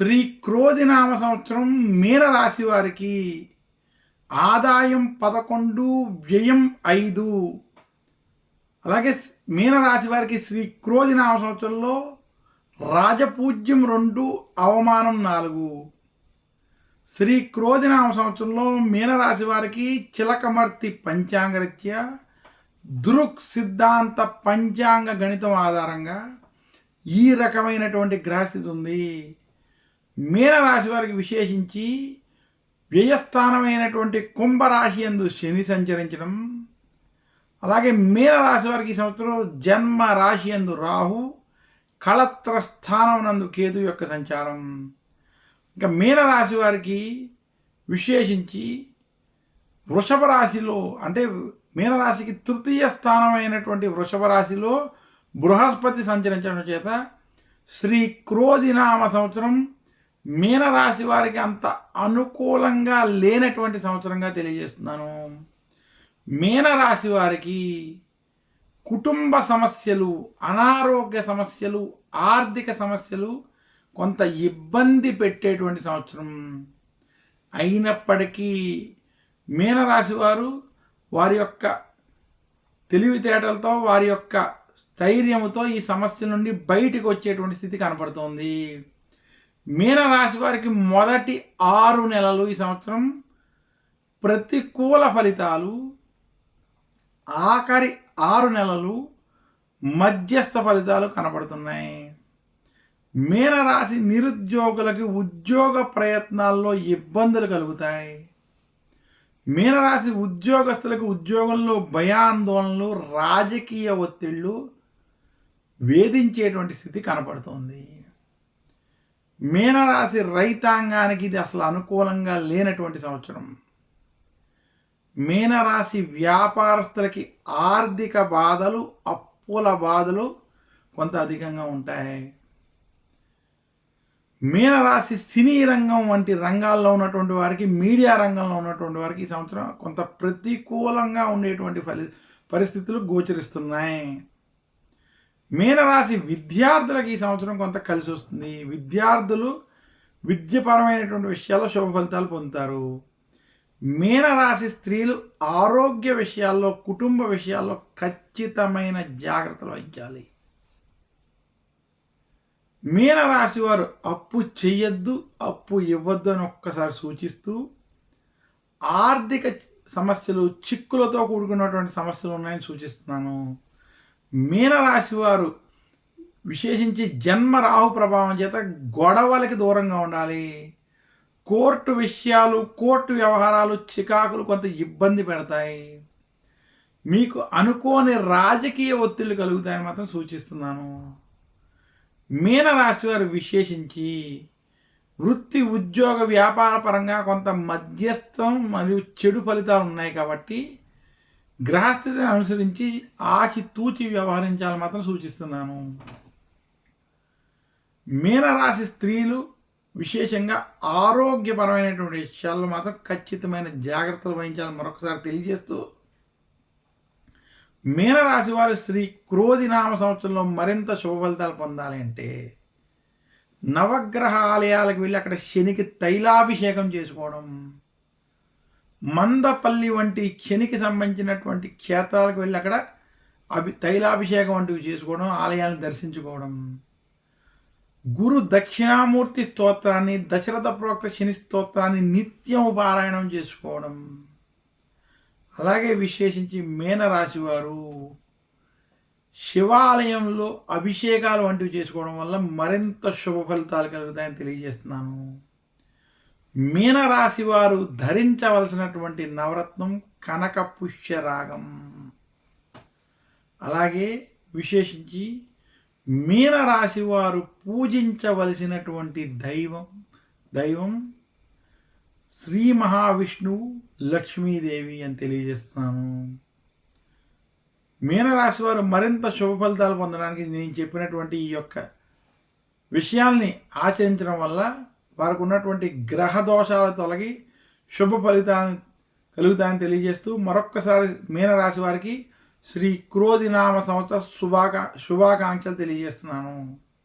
శ్రీ క్రోధినామ సంవత్సరం మీన రాశి వారికి ఆదాయం పదకొండు వ్యయం ఐదు. అలాగే మీన రాశి వారికి శ్రీ క్రోధినామ సంవత్సరంలో రాజపూజ్యం రెండు అవమానం నాలుగు. శ్రీ క్రోధినామ సంవత్సరంలో మీనరాశి వారికి చిలకమర్తి పంచాంగరీత్యా దృక్ సిద్ధాంత పంచాంగ గణితం ఆధారంగా ఈ రకమైనటువంటి గ్రహస్థితి ఉంది. మీనరాశి వారికి విశేషించి వ్యయస్థానమైనటువంటి కుంభరాశి ఎందు శని సంచరించడం అలాగే మీనరాశి వారికి ఈ సంవత్సరం జన్మ రాశి ఎందు రాహు కళత్ర స్థానం నందు కేతు యొక్క సంచారం. ఇంకా మీనరాశి వారికి విశేషించి వృషభ రాశిలో అంటే మీనరాశికి తృతీయ స్థానమైనటువంటి వృషభ రాశిలో బృహస్పతి సంచరించడం చేత శ్రీ క్రోధినామ సంవత్సరం మీనరాశి వారికి అంత అనుకూలంగా లేనటువంటి సంవత్సరంగా తెలియజేస్తున్నాను. మీనరాశి వారికి కుటుంబ సమస్యలు అనారోగ్య సమస్యలు ఆర్థిక సమస్యలు కొంత ఇబ్బంది పెట్టేటువంటి సంవత్సరం. అయినప్పటికీ మీనరాశి వారు వారి యొక్క తెలివితేటలతో వారి యొక్క స్థైర్యముతో ఈ సమస్య నుండి బయటకు వచ్చేటువంటి స్థితి కనపడుతోంది. మీనరాశి వారికి మొదటి ఆరు నెలలు ఈ సంవత్సరం ప్రతికూల ఫలితాలు ఆఖరి ఆరు నెలలు మధ్యస్థ ఫలితాలు కనపడుతున్నాయి మీనరాశి నిరుద్యోగులకి ఉద్యోగ ప్రయత్నాల్లో ఇబ్బందులు కలుగుతాయి. మీనరాశి ఉద్యోగస్తులకు ఉద్యోగంలో భయాందోళనలు రాజకీయ ఒత్తిళ్ళు వేధించేటువంటి స్థితి కనపడుతోంది మీనరాశి రైతాంగానికి ఇది అసలు అనుకూలంగా లేనటువంటి సంవత్సరం. మీనరాశి వ్యాపారస్తులకి ఆర్థిక బాధలు అప్పుల బాధలు కొంత అధికంగా ఉంటాయి. మీనరాశి సినీ రంగం వంటి రంగాల్లో ఉన్నటువంటి వారికి మీడియా రంగంలో ఉన్నటువంటి వారికి ఈ సంవత్సరం కొంత ప్రతికూలంగా ఉండేటువంటి ఫలి పరిస్థితులు గోచరిస్తున్నాయి. మీనరాశి విద్యార్థులకు ఈ సంవత్సరం కొంత కలిసి వస్తుంది. విద్యార్థులు విద్యపరమైనటువంటి విషయాల్లో శుభ ఫలితాలు పొందుతారు. మీనరాశి స్త్రీలు ఆరోగ్య విషయాల్లో కుటుంబ విషయాల్లో ఖచ్చితమైన జాగ్రత్తలు వహించాలి. మీనరాశి వారు అప్పు చెయ్యొద్దు అప్పు ఇవ్వద్దు అని ఒక్కసారి సూచిస్తూ ఆర్థిక సమస్యలు చిక్కులతో కూడుకున్నటువంటి సమస్యలు ఉన్నాయని సూచిస్తున్నాను. మీనరాశి వారు విశేషించి జన్మ రాహు ప్రభావం చేత గొడవలకి దూరంగా ఉండాలి. కోర్టు విషయాలు కోర్టు వ్యవహారాలు చికాకులు కొంత ఇబ్బంది పెడతాయి. మీకు అనుకోని రాజకీయ ఒత్తిళ్ళు కలుగుతాయని మాత్రం సూచిస్తున్నాను. మీనరాశి వారు విశేషించి వృత్తి ఉద్యోగ వ్యాపార పరంగా కొంత మధ్యస్థం మరియు చెడు ఫలితాలు ఉన్నాయి కాబట్టి గ్రహస్థితిని అనుసరించి ఆచి తూచి వ్యవహరించాలని మాత్రం సూచిస్తున్నాను. మీనరాశి స్త్రీలు విశేషంగా ఆరోగ్యపరమైనటువంటి విషయాల్లో మాత్రం ఖచ్చితమైన జాగ్రత్తలు వహించాలని మరొకసారి తెలియజేస్తూ మీనరాశి వారు స్త్రీ క్రోధినామ సంవత్సరంలో మరింత శుభ ఫలితాలు పొందాలి అంటే నవగ్రహ ఆలయాలకు వెళ్ళి అక్కడ శనికి తైలాభిషేకం చేసుకోవడం మందపల్లి వంటి శనికి సంబంధించినటువంటి క్షేత్రాలకు వెళ్ళి అక్కడ అభి తైలాభిషేకం వంటివి చేసుకోవడం ఆలయాన్ని దర్శించుకోవడం. గురు దక్షిణామూర్తి స్తోత్రాన్ని దశరథ ప్రోక్త శని స్తోత్రాన్ని నిత్యం పారాయణం చేసుకోవడం. అలాగే విశేషించి మీనరాశి వారు శివాలయంలో అభిషేకాలు వంటివి చేసుకోవడం వల్ల మరింత శుభ ఫలితాలు కలుగుతాయని తెలియజేస్తున్నాను. మీనరాశి వారు ధరించవలసినటువంటి నవరత్నం కనక పుష్యరాగం అలాగే విశేషించి మీనరాశి వారు పూజించవలసినటువంటి దైవం దైవం శ్రీ మహావిష్ణువు లక్ష్మీదేవి అని తెలియజేస్తున్నాను. మీనరాశి వారు మరింత శుభ ఫలితాలు పొందడానికి నేను చెప్పినటువంటి ఈ యొక్క విషయాల్ని ఆచరించడం వల్ల వారికి ఉన్నటువంటి గ్రహ దోషాలు తొలగి శుభ ఫలితాన్ని కలుగుతాయని తెలియజేస్తూ మరొక్కసారి మీనరాశి వారికి శ్రీ క్రోధినామ సంవత్సర శుభాకా శుభాకాంక్షలు తెలియజేస్తున్నాను.